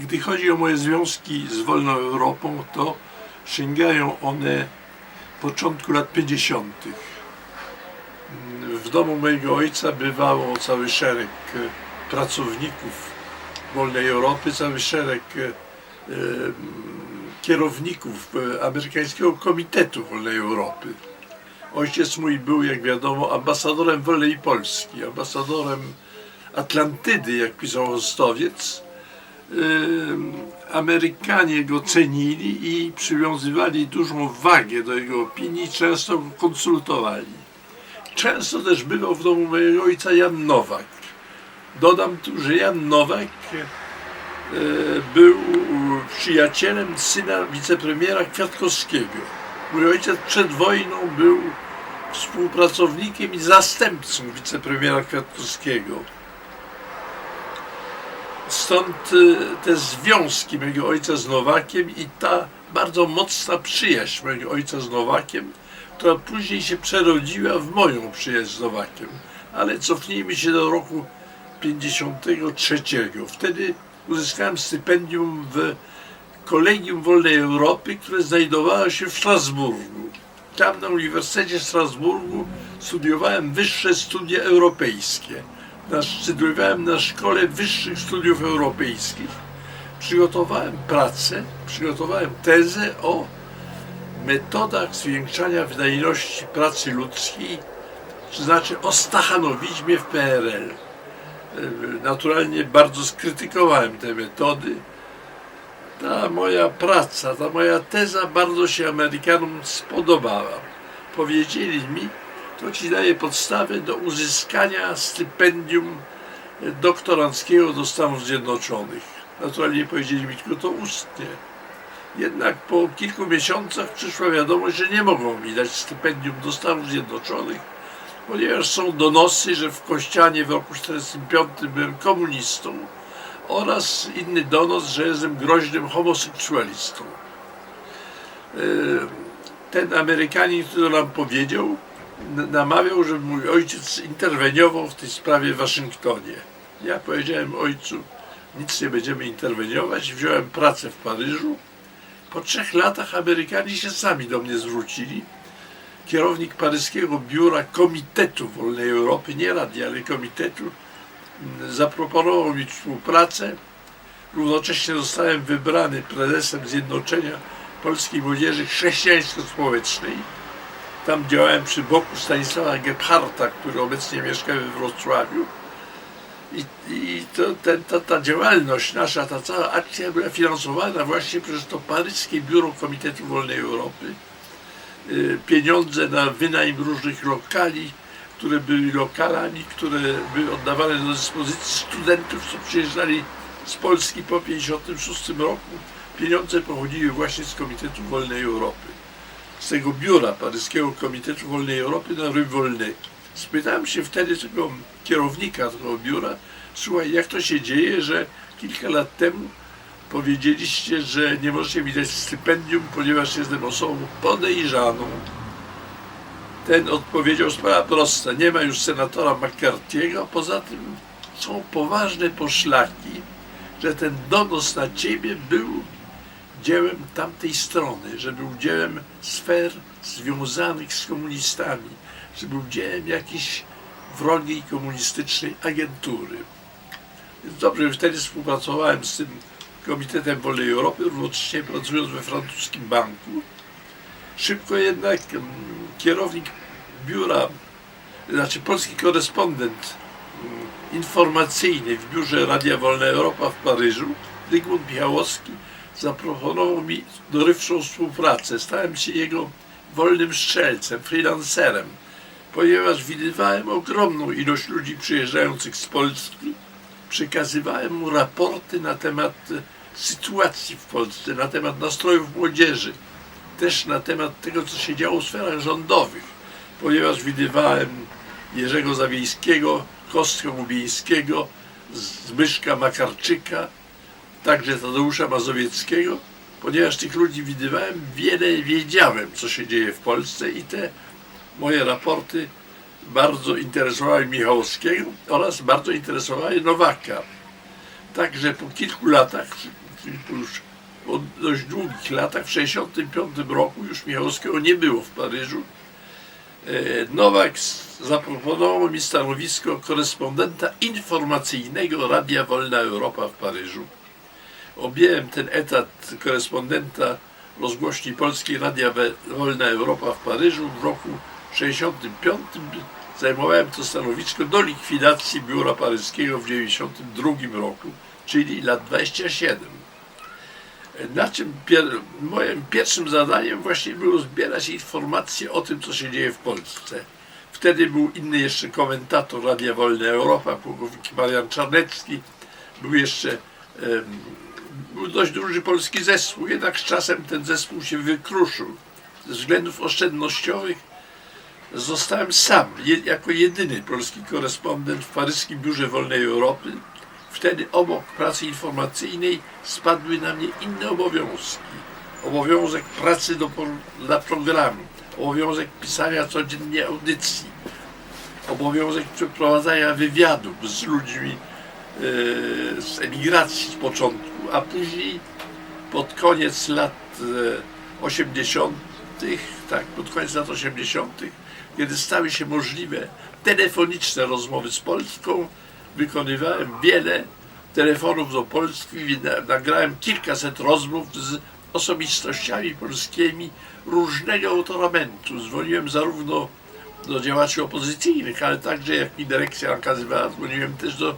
Gdy chodzi o moje związki z wolną Europą, to sięgają one początku lat 50. W domu mojego ojca bywało cały szereg e, pracowników wolnej Europy, cały szereg e, e, kierowników amerykańskiego Komitetu Wolnej Europy. Ojciec mój był, jak wiadomo, ambasadorem wolnej Polski, ambasadorem Atlantydy, jak pisał Ostowiec. Ym, Amerykanie go cenili i przywiązywali dużą wagę do jego opinii, często go konsultowali. Często też bywał w domu mojego ojca Jan Nowak. Dodam tu, że Jan Nowak e, był przyjacielem syna wicepremiera Kwiatkowskiego. Mój ojciec przed wojną był współpracownikiem i zastępcą wicepremiera Kwiatkowskiego. Stąd y, te związki mojego ojca z Nowakiem i ta bardzo mocna przyjaźń mojego ojca z Nowakiem, która później się przerodziła w moją przyjaźń z Nowakiem. Ale cofnijmy się do roku 53. Wtedy uzyskałem stypendium w Kolegium Wolnej Europy, które znajdowało się w Strasburgu. Tam na Uniwersytecie Strasburgu studiowałem wyższe studia europejskie. Studiowałem na Szkole Wyższych Studiów Europejskich. Przygotowałem pracę, przygotowałem tezę o metodach zwiększania wydajności pracy ludzkiej, to znaczy o stachanowizmie w PRL. Naturalnie bardzo skrytykowałem te metody. Ta moja praca, ta moja teza bardzo się Amerykanom spodobała. Powiedzieli mi, to ci daje podstawę do uzyskania stypendium doktoranckiego do Stanów Zjednoczonych. Naturalnie powiedzieli mi tylko to ustnie. Jednak po kilku miesiącach przyszła wiadomość, że nie mogą mi dać stypendium do Stanów Zjednoczonych, ponieważ są donosy, że w Kościanie w roku 1945 byłem komunistą oraz inny donos, że jestem groźnym homoseksualistą. E, Ten Amerykanin, który nam powiedział, namawiał, żeby mój ojciec interweniował w tej sprawie w Waszyngtonie. Ja powiedziałem ojcu, nic nie będziemy interweniować. Wziąłem pracę w Paryżu. Po trzech latach Amerykanie się sami do mnie zwrócili. Kierownik paryskiego biura Komitetu Wolnej Europy, nie Rady, ale Komitetu, m, zaproponował mi współpracę. Równocześnie zostałem wybrany prezesem Zjednoczenia Polskiej Młodzieży Chrześcijańsko-Społecznej. Tam działałem przy boku Stanisława Gebharta, który obecnie mieszka we Wrocławiu. I, i to, ten, ta, ta działalność nasza, ta cała akcja była finansowana właśnie przez to paryskie biuro Komitetu Wolnej Europy. Y, Pieniądze na wynajem różnych lokali, które były lokalami, które były oddawane do dyspozycji studentów, co przyjeżdżali z Polski po 1956 roku. Pieniądze pochodziły właśnie z Komitetu Wolnej Europy z tego biura paryskiego Komitetu Wolnej Europy na Rue Volnay. Spytałem się wtedy tego kierownika tego biura, słuchaj, jak to się dzieje, że kilka lat temu powiedzieliście, że nie możecie mi dać stypendium, ponieważ jestem osobą podejrzaną. Ten odpowiedział, sprawa prosta, nie ma już senatora McCarthy'ego, poza tym są poważne poszlaki, że ten donos na ciebie był dziełem tamtej strony, że był dziełem sfer związanych z komunistami, że był dziełem jakiejś wrogiej komunistycznej agentury. Więc dobrze, wtedy współpracowałem z tym Komitetem Wolnej Europy, równocześnie pracując we francuskim banku. Szybko jednak mm, kierownik biura, znaczy polski korespondent mm, informacyjny w biurze Radia Wolna Europa w Paryżu, Zygmunt Michałowski, zaproponował mi dorywczą współpracę. Stałem się jego wolnym strzelcem, freelancerem, ponieważ widywałem ogromną ilość ludzi przyjeżdżających z Polski. Przekazywałem mu raporty na temat e, sytuacji w Polsce, na temat nastrojów młodzieży, też na temat tego, co się działo w sferach rządowych, ponieważ widywałem Jerzego Zawiejskiego, Kostkę Łubieńskiego, Zbyszka Makarczyka, także Tadeusza Mazowieckiego, ponieważ tych ludzi widywałem, wiele wiedziałem, co się dzieje w Polsce i te moje raporty bardzo interesowały Michałowskiego oraz bardzo interesowały Nowaka. Także po kilku latach już po dość długich latach, w 1965 roku już Michałowskiego nie było w Paryżu. E, Nowak zaproponował mi stanowisko korespondenta informacyjnego Radia Wolna Europa w Paryżu. Objąłem ten etat korespondenta rozgłośni polskiej Radia Wolna Europa w Paryżu w roku 65. Zajmowałem to stanowisko do likwidacji biura paryskiego w 92 roku, czyli lat 27. Na czym pier moim pierwszym zadaniem właśnie było zbierać informacje o tym, co się dzieje w Polsce. Wtedy był inny jeszcze komentator Radia Wolna Europa, pułkownik Marian Czarnecki. Był jeszcze em, był dość duży polski zespół, jednak z czasem ten zespół się wykruszył. Ze względów oszczędnościowych zostałem sam, jako jedyny polski korespondent w paryskim biurze Wolnej Europy. Wtedy obok pracy informacyjnej spadły na mnie inne obowiązki. Obowiązek pracy do, dla programu, obowiązek pisania codziennie audycji, obowiązek przeprowadzania wywiadów z ludźmi e, z emigracji z początku, a później pod koniec lat e, 80., tak, pod koniec lat 80., kiedy stały się możliwe telefoniczne rozmowy z Polską, wykonywałem wiele telefonów do Polski i na- nagrałem kilkaset rozmów z osobistościami polskimi różnego autoramentu. Dzwoniłem zarówno do działaczy opozycyjnych, ale także, jak mi dyrekcja nakazywała, dzwoniłem też do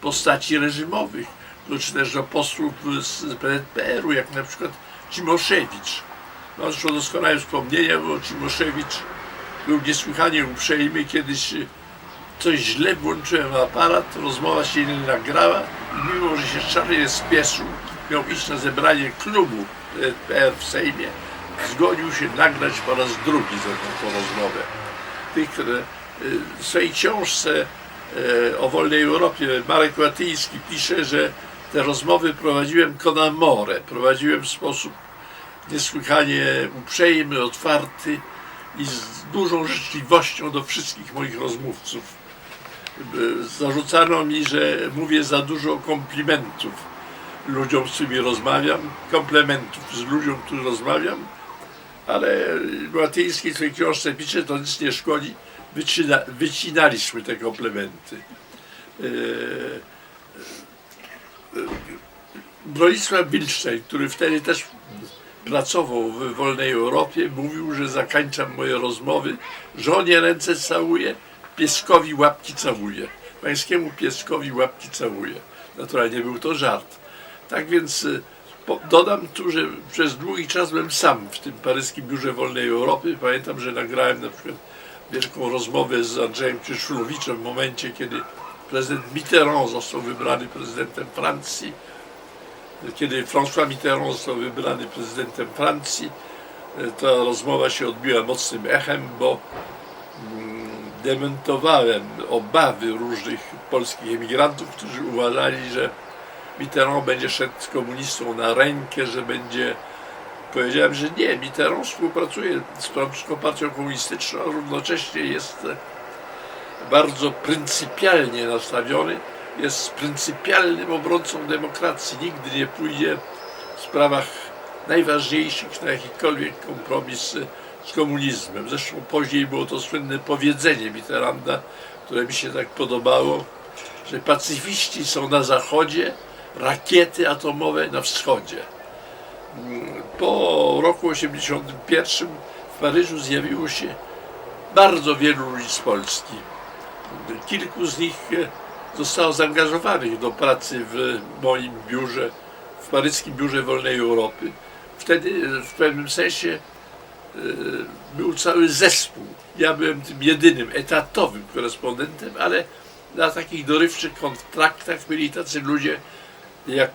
postaci reżimowych, czy też do posłów z PZPR-u, jak na przykład Cimoszewicz. No, zresztą doskonałe wspomnienia, bo Cimoszewicz był niesłychanie uprzejmy, kiedyś y, coś źle włączyłem aparat, rozmowa się nie nagrała i mimo, że się szalenie spieszył, miał iść na zebranie klubu PR w Sejmie, zgodził się nagrać po raz drugi za tą rozmowę. Tych, które y, w swojej książce y, o wolnej Europie Marek Łatyński pisze, że te rozmowy prowadziłem con amore, prowadziłem w sposób niesłychanie uprzejmy, otwarty i z dużą życzliwością do wszystkich moich rozmówców. Zarzucano mi, że mówię za dużo komplimentów ludziom, z którymi rozmawiam, komplementów z ludziom, których rozmawiam, ale Łatyński w swojej książce pisze, to nic nie szkodzi, wycina, wycinaliśmy te komplementy. Yy, Bronisław Wilczej, który wtedy też pracował w Wolnej Europie, mówił, że zakańczam moje rozmowy, żonie ręce całuję, pieskowi łapki całuję. Pańskiemu pieskowi łapki całuję. Naturalnie był to żart. Tak więc y, dodam tu, że przez długi czas byłem sam w tym paryskim biurze Wolnej Europy. Pamiętam, że nagrałem na przykład wielką rozmowę z Andrzejem Krzyszulowiczem w momencie, kiedy prezydent Mitterrand został wybrany prezydentem Francji kiedy François Mitterrand został wybrany prezydentem Francji, e, ta rozmowa się odbiła mocnym echem, bo mm, dementowałem obawy różnych polskich emigrantów, którzy uważali, że Mitterrand będzie szedł z komunistą na rękę, że będzie. Powiedziałem, że nie, Mitterrand współpracuje z francuską partią komunistyczną, a równocześnie jest e, bardzo pryncypialnie nastawiony, jest pryncypialnym obrońcą demokracji. Nigdy nie pójdzie w sprawach najważniejszych na jakikolwiek kompromis z komunizmem. Zresztą później było to słynne powiedzenie Mitterranda, które mi się tak podobało, że pacyfiści są na zachodzie, rakiety atomowe na wschodzie. Po roku 1981 w Paryżu zjawiło się bardzo wielu ludzi z Polski. Kilku z nich e, zostało zaangażowanych do pracy w moim biurze, w paryskim biurze Wolnej Europy. Wtedy e, w pewnym sensie e, był cały zespół. Ja byłem tym jedynym etatowym korespondentem, ale na takich dorywczych kontraktach byli tacy ludzie jak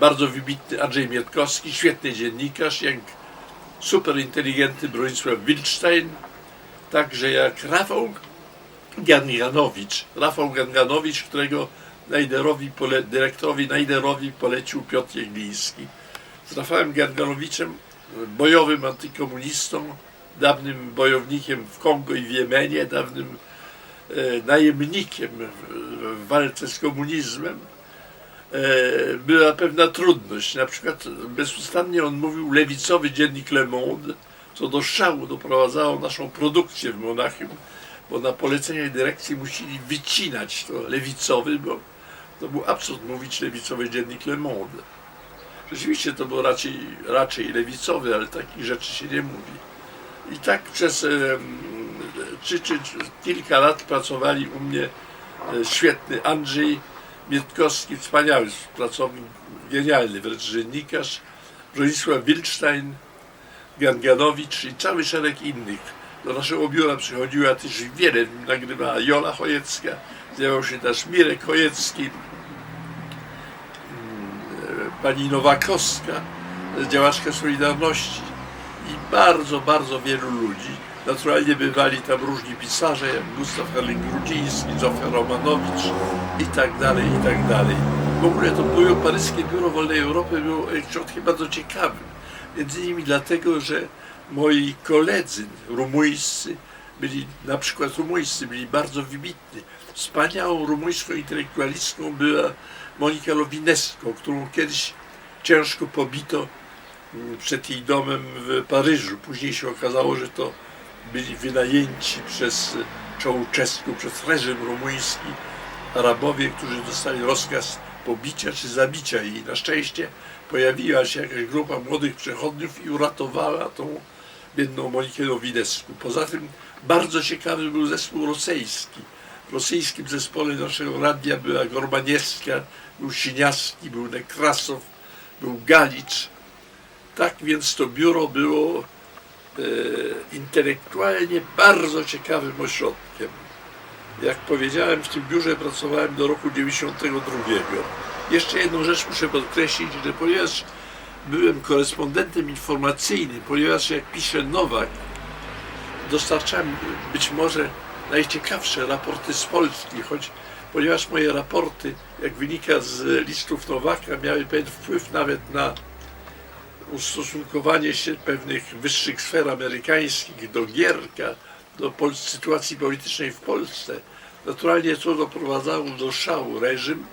bardzo wybitny Andrzej Mietkowski, świetny dziennikarz, jak super inteligentny Bronisław Wilczstein, także jak Rafał Ganganowicz. Rafał Ganganowicz, którego Najderowi pole, dyrektorowi Najderowi polecił Piotr Jegliński. Z Rafałem Ganganowiczem, bojowym antykomunistą, dawnym bojownikiem w Kongo i w Jemenie, dawnym e, najemnikiem w, w walce z komunizmem, e, była pewna trudność. Na przykład bezustannie on mówił lewicowy dziennik Le Monde, co do szału doprowadzało naszą produkcję w Monachium, bo na polecenie dyrekcji musieli wycinać to lewicowy, bo to był absurd mówić lewicowy dziennik Le Monde. Rzeczywiście to był raczej, raczej lewicowy, ale takich rzeczy się nie mówi. I tak przez czy, czy, czy kilka lat pracowali u mnie e, świetny Andrzej Mietkowski, wspaniały pracownik, genialny wręcz dziennikarz, Bronisław Wilczstein, Ganganowicz i cały szereg innych. Do naszego biura przychodziła też wiele, nagrywała Jola Chojecka, zjawiał się też Mirek Chojecki, mm, pani Nowakowska, działaczka Solidarności i bardzo, bardzo wielu ludzi. Naturalnie bywali tam różni pisarze, jak Gustaw Herling-Grudziński, Zofia Romanowicz i tak dalej, i tak dalej. W ogóle to biuro, paryskie Biuro Wolnej Europy było środkiem bardzo ciekawym. Między innymi dlatego, że moi koledzy rumuńscy byli, na przykład rumuńscy, byli bardzo wybitni. Wspaniałą rumuńską intelektualistką była Monika Lowinesko, którą kiedyś ciężko pobito mm, przed jej domem w Paryżu. Później się okazało, że to byli wynajęci przez Czołczesku, przez reżim rumuński Arabowie, którzy dostali rozkaz pobicia czy zabicia jej. Na szczęście pojawiła się jakaś grupa młodych przechodniów i uratowała tą biedną Monikę Nowidesku. Poza tym bardzo ciekawy był zespół rosyjski. W rosyjskim zespole naszego radia była Gorbaniewska, był Siniawski, był Nekrasow, był Galicz. Tak więc to biuro było e, intelektualnie bardzo ciekawym ośrodkiem. Jak powiedziałem, w tym biurze pracowałem do roku 92. Jeszcze jedną rzecz muszę podkreślić, że ponieważ byłem korespondentem informacyjnym, ponieważ jak pisze Nowak, dostarczałem być może najciekawsze raporty z Polski, choć ponieważ moje raporty, jak wynika z listów Nowaka, miały pewien wpływ nawet na ustosunkowanie się pewnych wyższych sfer amerykańskich do Gierka, do sytuacji politycznej w Polsce. Naturalnie to doprowadzało do szału reżim.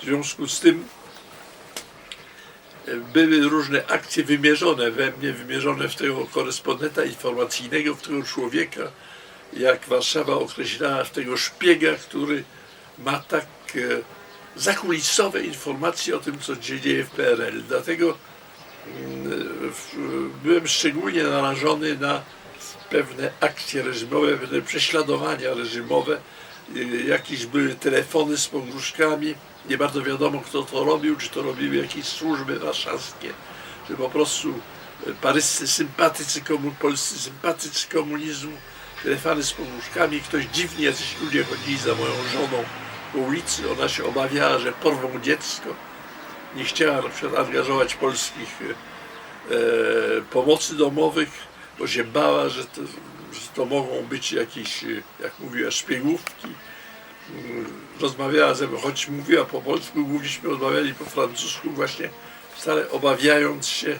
W związku z tym były różne akcje wymierzone we mnie, wymierzone w tego korespondenta informacyjnego, w tego człowieka, jak Warszawa określała, w tego szpiega, który ma tak e, zakulisowe informacje o tym, co się dzieje w PRL. Dlatego w- byłem szczególnie narażony na pewne akcje reżimowe, pewne prześladowania reżimowe. Y, Jakieś były telefony z pogróżkami. Nie bardzo wiadomo, kto to robił, czy to robiły jakieś służby warszawskie, czy po prostu y, paryscy sympatycy, komu, polscy sympatycy komunizmu. Telefony z pogróżkami. Ktoś dziwnie, jacyś ludzie chodzili za moją żoną po ulicy. Ona się obawiała, że porwą dziecko nie chciała na przykład angażować polskich e, pomocy domowych, bo się bała, że to, że to mogą być jakieś, e, jak mówiła, szpiegówki. Mm, Rozmawiała ze mną, choć mówiła po polsku, głównieśmy rozmawiali po francusku, właśnie wcale obawiając się,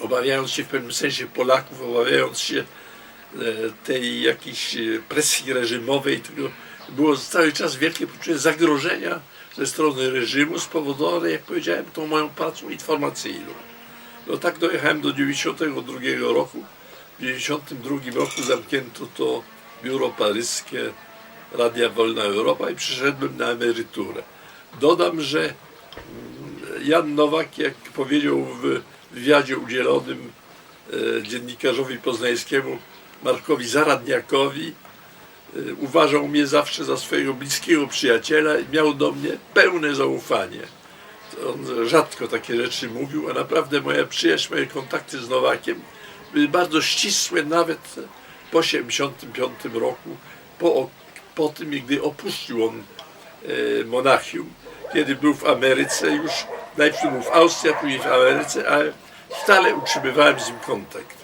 obawiając się w pewnym sensie Polaków, obawiając się e, tej jakiejś e, presji reżimowej, tylko było cały czas wielkie poczucie zagrożenia ze strony reżimu spowodowane, jak powiedziałem, tą moją pracą informacyjną. No tak dojechałem do 92 roku. W 92 roku zamknięto to biuro paryskie Radia Wolna Europa i przyszedłem na emeryturę. Dodam, że mm, Jan Nowak, jak powiedział w wywiadzie udzielonym e, dziennikarzowi poznańskiemu Markowi Zaradniakowi, y, uważał mnie zawsze za swojego bliskiego przyjaciela i miał do mnie pełne zaufanie. On rzadko takie rzeczy mówił, a naprawdę moja przyjaźń, moje kontakty z Nowakiem były bardzo ścisłe nawet po 1975 roku, po, po tym, gdy opuścił on e, Monachium, kiedy był w Ameryce już, najpierw był w Austrii, a później w Ameryce, ale stale utrzymywałem z nim kontakt.